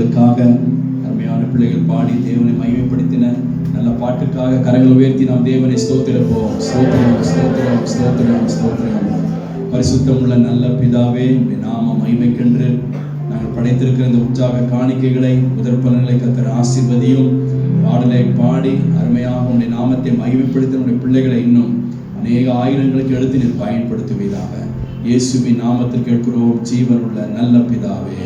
பிள்ளைகளுக்காக அருமையான பிள்ளைகள் பாடி தேவனை மகிமைப்படுத்தின நல்ல பாட்டுக்காக கரங்களை உயர்த்தி நாம் தேவனை ஸ்தோத்திருப்போம். ஸ்தோத்திரம் ஸ்தோத்திரம் ஸ்தோத்திரம் ஸ்தோத்திரம். பரிசுத்தமுள்ள நல்ல பிதாவே நாம மகிமைக்கென்று நாங்கள் படைத்திருக்கிற இந்த உற்சாக காணிக்கைகளை முதற்பலன்களை கத்தர் ஆசிர்வதியும் பாடலை பாடி அருமையாக உடைய நாமத்தை மகிமைப்படுத்த பிள்ளைகளை இன்னும் அநேக ஆயிரங்களுக்கு எடுத்து நீர் பயன்படுத்துவீதாக இயேசுவின் நாமத்தில் கேட்கிறோம் ஜீவனுள்ள நல்ல பிதாவே.